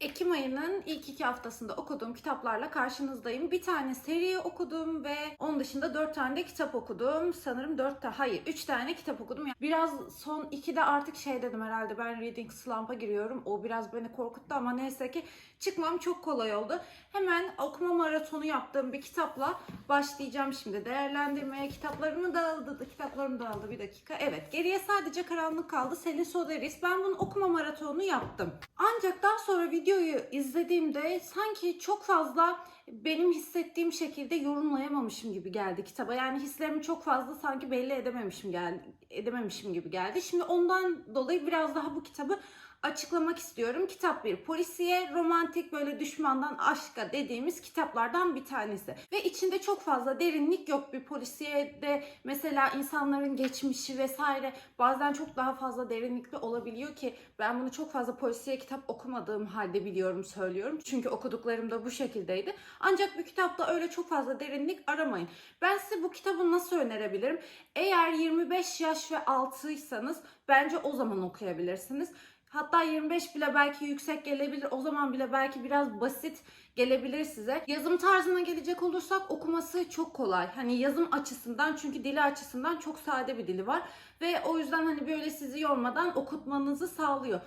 Ekim ayının ilk iki haftasında okuduğum kitaplarla karşınızdayım. Bir tane seri okudum ve onun dışında dört tane de kitap okudum. Sanırım dört tane, hayır üç tane kitap okudum. Biraz son ikide artık şey dedim herhalde ben reading slump'a giriyorum. O biraz beni korkuttu ama neyse ki çıkmam çok kolay oldu. Hemen okuma maratonu yaptığım bir kitapla başlayacağım şimdi değerlendirmeye. Kitaplarımı dağıldı, kitaplarım dağıldı bir dakika. Evet geriye sadece karanlık kaldı. Selin Soderis. Ben bunun okuma maratonunu yaptım. Ancak daha sonra videoyu izlediğimde sanki çok fazla benim hissettiğim şekilde yorumlayamamışım gibi geldi kitaba. Yani hislerimi çok fazla sanki belli edememişim geldi, edememişim gibi geldi. Şimdi ondan dolayı biraz daha bu kitabı açıklamak istiyorum. Kitap bir polisiye, romantik böyle düşmandan aşka dediğimiz kitaplardan bir tanesi. Ve içinde çok fazla derinlik yok bir polisiyede mesela insanların geçmişi vesaire bazen çok daha fazla derinlikli olabiliyor ki ben bunu çok fazla polisiye kitap okumadığım halde biliyorum söylüyorum. Çünkü okuduklarım da bu şekildeydi. Ancak bu kitapta öyle çok fazla derinlik aramayın. Ben size bu kitabı nasıl önerebilirim? Eğer 25 yaş ve altıysanız bence o zaman okuyabilirsiniz. Hatta 25 bile belki yüksek gelebilir. O zaman bile belki biraz basit gelebilir size. Yazım tarzına gelecek olursak okuması çok kolay. Hani yazım açısından çünkü dili açısından çok sade bir dili var. Ve o yüzden hani böyle sizi yormadan okutmanızı sağlıyor.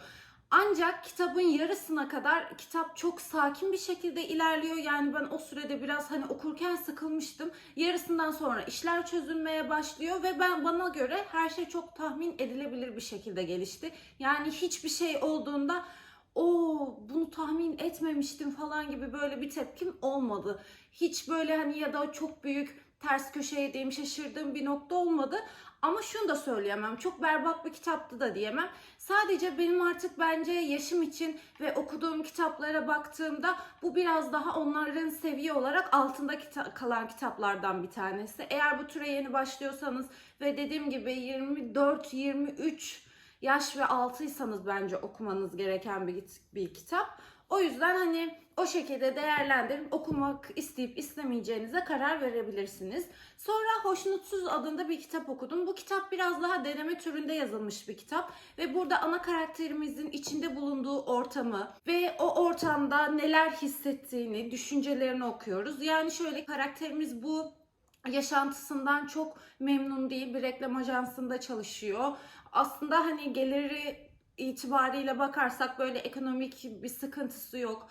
Ancak kitabın yarısına kadar kitap çok sakin bir şekilde ilerliyor. Yani ben o sürede biraz hani okurken sıkılmıştım. Yarısından sonra işler çözülmeye başlıyor ve ben bana göre her şey çok tahmin edilebilir bir şekilde gelişti. Yani hiçbir şey olduğunda o bunu tahmin etmemiştim falan gibi böyle bir tepkim olmadı. Hiç böyle hani ya da çok büyük ters köşe yediğim, şaşırdığım bir nokta olmadı. Ama şunu da söyleyemem. Çok berbat bir kitaptı da diyemem. Sadece benim artık bence yaşım için ve okuduğum kitaplara baktığımda bu biraz daha onların seviye olarak altında kita- kalan kitaplardan bir tanesi. Eğer bu türe yeni başlıyorsanız ve dediğim gibi 24-23 yaş ve altıysanız bence okumanız gereken bir, bir kitap. O yüzden hani o şekilde değerlendirip okumak isteyip istemeyeceğinize karar verebilirsiniz. Sonra Hoşnutsuz adında bir kitap okudum. Bu kitap biraz daha deneme türünde yazılmış bir kitap ve burada ana karakterimizin içinde bulunduğu ortamı ve o ortamda neler hissettiğini, düşüncelerini okuyoruz. Yani şöyle karakterimiz bu yaşantısından çok memnun değil. Bir reklam ajansında çalışıyor. Aslında hani geliri itibariyle bakarsak böyle ekonomik bir sıkıntısı yok.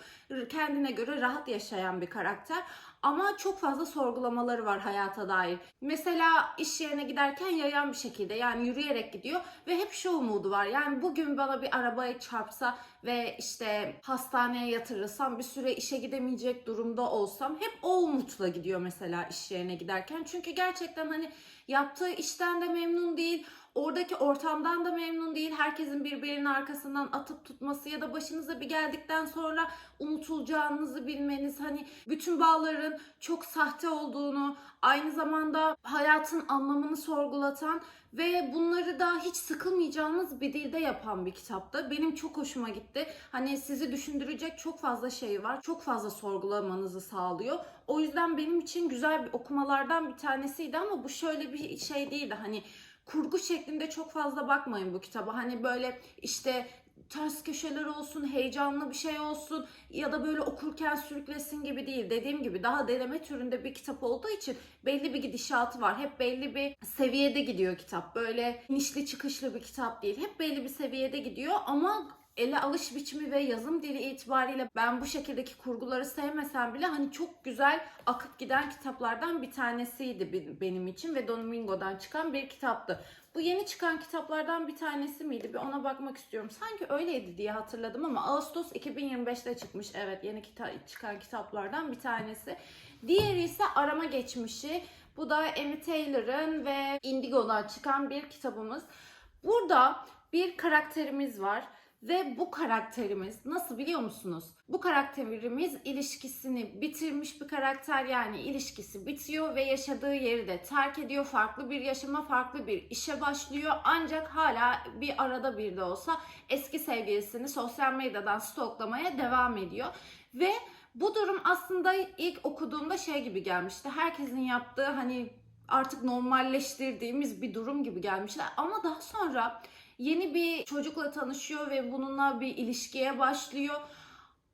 Kendine göre rahat yaşayan bir karakter. Ama çok fazla sorgulamaları var hayata dair. Mesela iş yerine giderken yayan bir şekilde yani yürüyerek gidiyor ve hep şu umudu var. Yani bugün bana bir arabaya çarpsa ve işte hastaneye yatırılsam bir süre işe gidemeyecek durumda olsam hep o umutla gidiyor mesela iş yerine giderken. Çünkü gerçekten hani yaptığı işten de memnun değil. Oradaki ortamdan da memnun değil. Herkesin birbirinin arkasından atıp tutması ya da başınıza bir geldikten sonra unutulacağınızı bilmeniz. Hani bütün bağların çok sahte olduğunu, aynı zamanda hayatın anlamını sorgulatan ve bunları da hiç sıkılmayacağınız bir dilde yapan bir kitaptı. Benim çok hoşuma gitti. Hani sizi düşündürecek çok fazla şey var. Çok fazla sorgulamanızı sağlıyor. O yüzden benim için güzel bir okumalardan bir tanesiydi ama bu şöyle bir şey değildi. Hani kurgu şeklinde çok fazla bakmayın bu kitaba. Hani böyle işte ters köşeler olsun, heyecanlı bir şey olsun ya da böyle okurken sürüklesin gibi değil. Dediğim gibi daha deneme türünde bir kitap olduğu için belli bir gidişatı var. Hep belli bir seviyede gidiyor kitap. Böyle inişli çıkışlı bir kitap değil. Hep belli bir seviyede gidiyor ama ele alış biçimi ve yazım dili itibariyle ben bu şekildeki kurguları sevmesem bile hani çok güzel akıp giden kitaplardan bir tanesiydi benim için ve Domingo'dan çıkan bir kitaptı. Bu yeni çıkan kitaplardan bir tanesi miydi? Bir ona bakmak istiyorum. Sanki öyleydi diye hatırladım ama Ağustos 2025'te çıkmış. Evet yeni kita- çıkan kitaplardan bir tanesi. Diğeri ise Arama Geçmişi. Bu da Amy Taylor'ın ve Indigo'dan çıkan bir kitabımız. Burada bir karakterimiz var. Ve bu karakterimiz nasıl biliyor musunuz? Bu karakterimiz ilişkisini bitirmiş bir karakter yani ilişkisi bitiyor ve yaşadığı yeri de terk ediyor. Farklı bir yaşama, farklı bir işe başlıyor. Ancak hala bir arada bir de olsa eski sevgilisini sosyal medyadan stalklamaya devam ediyor. Ve bu durum aslında ilk okuduğumda şey gibi gelmişti. Herkesin yaptığı hani artık normalleştirdiğimiz bir durum gibi gelmişler. Ama daha sonra yeni bir çocukla tanışıyor ve bununla bir ilişkiye başlıyor.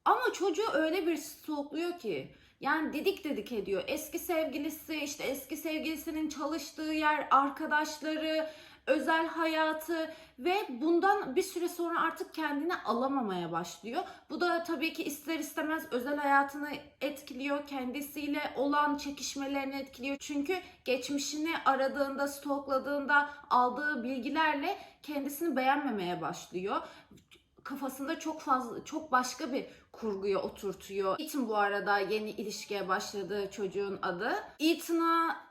Ama çocuğu öyle bir stalkluyor ki. Yani dedik dedik ediyor. Eski sevgilisi, işte eski sevgilisinin çalıştığı yer, arkadaşları, özel hayatı ve bundan bir süre sonra artık kendini alamamaya başlıyor. Bu da tabii ki ister istemez özel hayatını etkiliyor, kendisiyle olan çekişmelerini etkiliyor. Çünkü geçmişini aradığında, stalkladığında aldığı bilgilerle kendisini beğenmemeye başlıyor kafasında çok fazla çok başka bir kurguya oturtuyor. Ethan bu arada yeni ilişkiye başladığı çocuğun adı. Ethan'a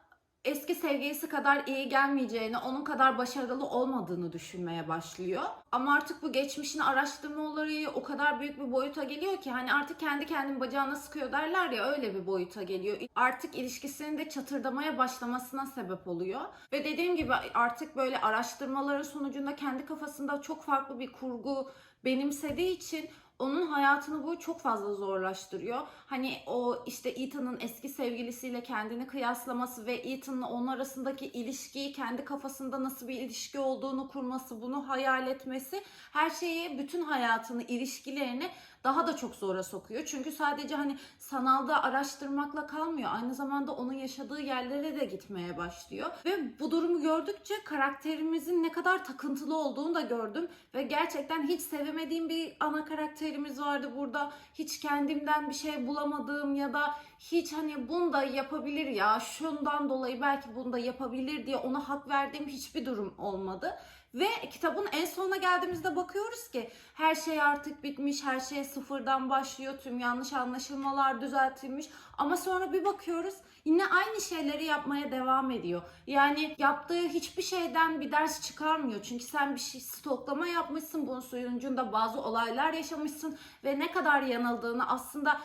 eski sevgilisi kadar iyi gelmeyeceğini, onun kadar başarılı olmadığını düşünmeye başlıyor. Ama artık bu geçmişini araştırma olayı o kadar büyük bir boyuta geliyor ki hani artık kendi kendini bacağına sıkıyor derler ya öyle bir boyuta geliyor. Artık ilişkisinin de çatırdamaya başlamasına sebep oluyor. Ve dediğim gibi artık böyle araştırmaların sonucunda kendi kafasında çok farklı bir kurgu benimsediği için onun hayatını bu çok fazla zorlaştırıyor. Hani o işte Ethan'ın eski sevgilisiyle kendini kıyaslaması ve Ethan'la onun arasındaki ilişkiyi kendi kafasında nasıl bir ilişki olduğunu kurması, bunu hayal etmesi her şeyi, bütün hayatını, ilişkilerini daha da çok zora sokuyor. Çünkü sadece hani sanalda araştırmakla kalmıyor. Aynı zamanda onun yaşadığı yerlere de gitmeye başlıyor. Ve bu durumu gördükçe karakterimizin ne kadar takıntılı olduğunu da gördüm. Ve gerçekten hiç sevemediğim bir ana karakterimiz vardı burada. Hiç kendimden bir şey bulamadığım ya da hiç hani bunu da yapabilir ya şundan dolayı belki bunu da yapabilir diye ona hak verdiğim hiçbir durum olmadı. Ve kitabın en sonuna geldiğimizde bakıyoruz ki her şey artık bitmiş, her şey sıfırdan başlıyor, tüm yanlış anlaşılmalar düzeltilmiş. Ama sonra bir bakıyoruz yine aynı şeyleri yapmaya devam ediyor. Yani yaptığı hiçbir şeyden bir ders çıkarmıyor. Çünkü sen bir şey stoklama yapmışsın, bunun sonucunda bazı olaylar yaşamışsın ve ne kadar yanıldığını aslında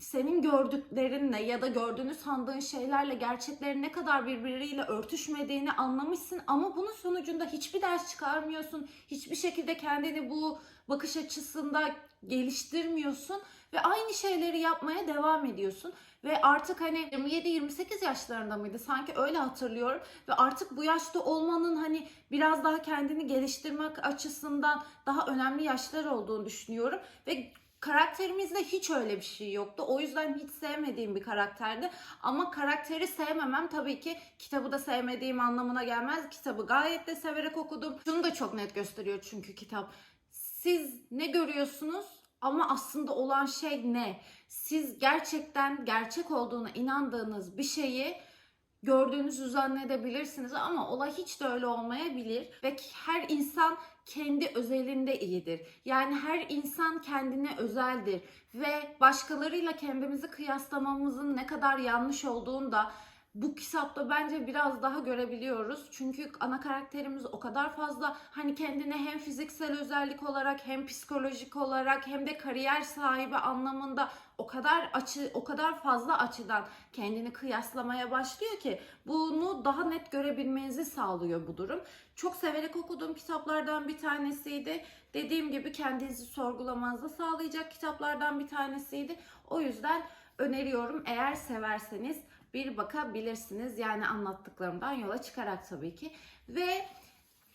senin gördüklerinle ya da gördüğünü sandığın şeylerle gerçeklerin ne kadar birbiriyle örtüşmediğini anlamışsın ama bunun sonucunda hiçbir ders çıkarmıyorsun. Hiçbir şekilde kendini bu bakış açısında geliştirmiyorsun ve aynı şeyleri yapmaya devam ediyorsun. Ve artık hani 27-28 yaşlarında mıydı? Sanki öyle hatırlıyorum. Ve artık bu yaşta olmanın hani biraz daha kendini geliştirmek açısından daha önemli yaşlar olduğunu düşünüyorum. Ve karakterimizde hiç öyle bir şey yoktu. O yüzden hiç sevmediğim bir karakterdi. Ama karakteri sevmemem tabii ki kitabı da sevmediğim anlamına gelmez. Kitabı gayet de severek okudum. Şunu da çok net gösteriyor çünkü kitap. Siz ne görüyorsunuz ama aslında olan şey ne? Siz gerçekten gerçek olduğuna inandığınız bir şeyi gördüğünüzü zannedebilirsiniz ama olay hiç de öyle olmayabilir ve her insan kendi özelinde iyidir. Yani her insan kendine özeldir ve başkalarıyla kendimizi kıyaslamamızın ne kadar yanlış olduğunu da bu kitapta bence biraz daha görebiliyoruz. Çünkü ana karakterimiz o kadar fazla hani kendine hem fiziksel özellik olarak hem psikolojik olarak hem de kariyer sahibi anlamında o kadar açı o kadar fazla açıdan kendini kıyaslamaya başlıyor ki bunu daha net görebilmenizi sağlıyor bu durum. Çok severek okuduğum kitaplardan bir tanesiydi. Dediğim gibi kendinizi sorgulamanızı sağlayacak kitaplardan bir tanesiydi. O yüzden öneriyorum eğer severseniz bir bakabilirsiniz. Yani anlattıklarımdan yola çıkarak tabii ki. Ve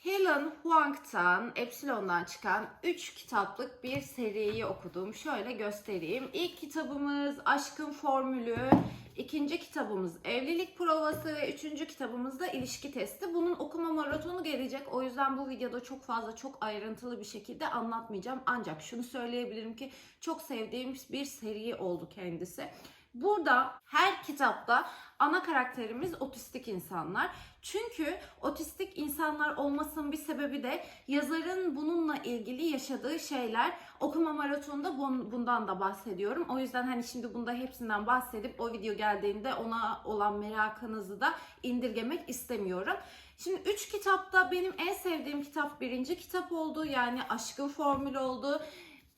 Helen Huang'tan, Epsilon'dan çıkan 3 kitaplık bir seriyi okudum. Şöyle göstereyim. İlk kitabımız Aşkın Formülü. İkinci kitabımız Evlilik Provası ve üçüncü kitabımız da İlişki Testi. Bunun okuma maratonu gelecek. O yüzden bu videoda çok fazla çok ayrıntılı bir şekilde anlatmayacağım. Ancak şunu söyleyebilirim ki çok sevdiğim bir seri oldu kendisi. Burada her kitapta ana karakterimiz otistik insanlar. Çünkü otistik insanlar olmasının bir sebebi de yazarın bununla ilgili yaşadığı şeyler. Okuma maratonunda bundan da bahsediyorum. O yüzden hani şimdi bunda hepsinden bahsedip o video geldiğinde ona olan merakınızı da indirgemek istemiyorum. Şimdi üç kitapta benim en sevdiğim kitap birinci kitap oldu. Yani Aşkın Formülü oldu.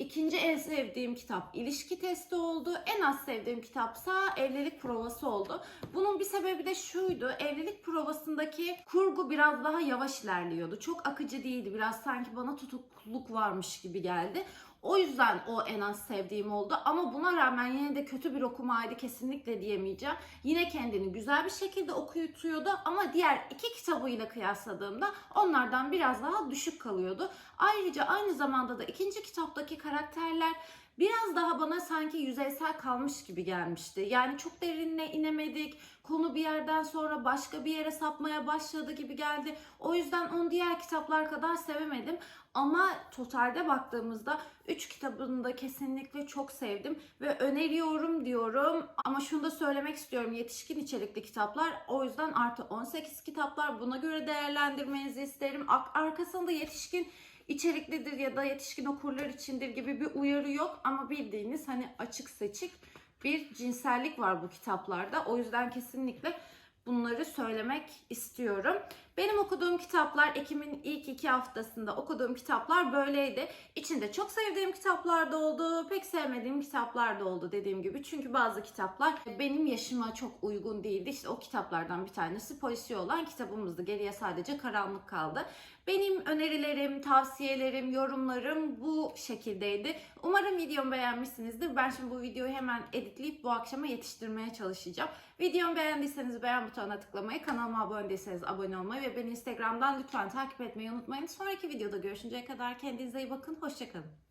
İkinci en sevdiğim kitap ilişki testi oldu. En az sevdiğim kitapsa evlilik provası oldu. Bunun bir sebebi de şuydu. Evlilik provasındaki kurgu biraz daha yavaş ilerliyordu. Çok akıcı değildi. Biraz sanki bana tutukluk varmış gibi geldi. O yüzden o en az sevdiğim oldu. Ama buna rağmen yine de kötü bir okumaydı kesinlikle diyemeyeceğim. Yine kendini güzel bir şekilde okuyutuyordu ama diğer iki kitabıyla kıyasladığımda onlardan biraz daha düşük kalıyordu. Ayrıca aynı zamanda da ikinci kitaptaki karakterler biraz daha bana sanki yüzeysel kalmış gibi gelmişti. Yani çok derinine inemedik. Konu bir yerden sonra başka bir yere sapmaya başladı gibi geldi. O yüzden onu diğer kitaplar kadar sevemedim. Ama totalde baktığımızda 3 kitabını da kesinlikle çok sevdim ve öneriyorum diyorum. Ama şunu da söylemek istiyorum. Yetişkin içerikli kitaplar. O yüzden artı 18 kitaplar. Buna göre değerlendirmenizi isterim. Arkasında yetişkin içeriklidir ya da yetişkin okurlar içindir gibi bir uyarı yok. Ama bildiğiniz hani açık seçik bir cinsellik var bu kitaplarda. O yüzden kesinlikle bunları söylemek istiyorum. Benim okuduğum kitaplar Ekim'in ilk iki haftasında okuduğum kitaplar böyleydi. İçinde çok sevdiğim kitaplar da oldu, pek sevmediğim kitaplar da oldu dediğim gibi. Çünkü bazı kitaplar benim yaşıma çok uygun değildi. İşte o kitaplardan bir tanesi polisiye olan kitabımızdı. Geriye sadece karanlık kaldı. Benim önerilerim, tavsiyelerim, yorumlarım bu şekildeydi. Umarım videomu beğenmişsinizdir. Ben şimdi bu videoyu hemen editleyip bu akşama yetiştirmeye çalışacağım. Videomu beğendiyseniz beğen butonuna tıklamayı, kanalıma abone değilseniz abone olmayı ve beni Instagram'dan lütfen takip etmeyi unutmayın. Sonraki videoda görüşünceye kadar kendinize iyi bakın. Hoşçakalın.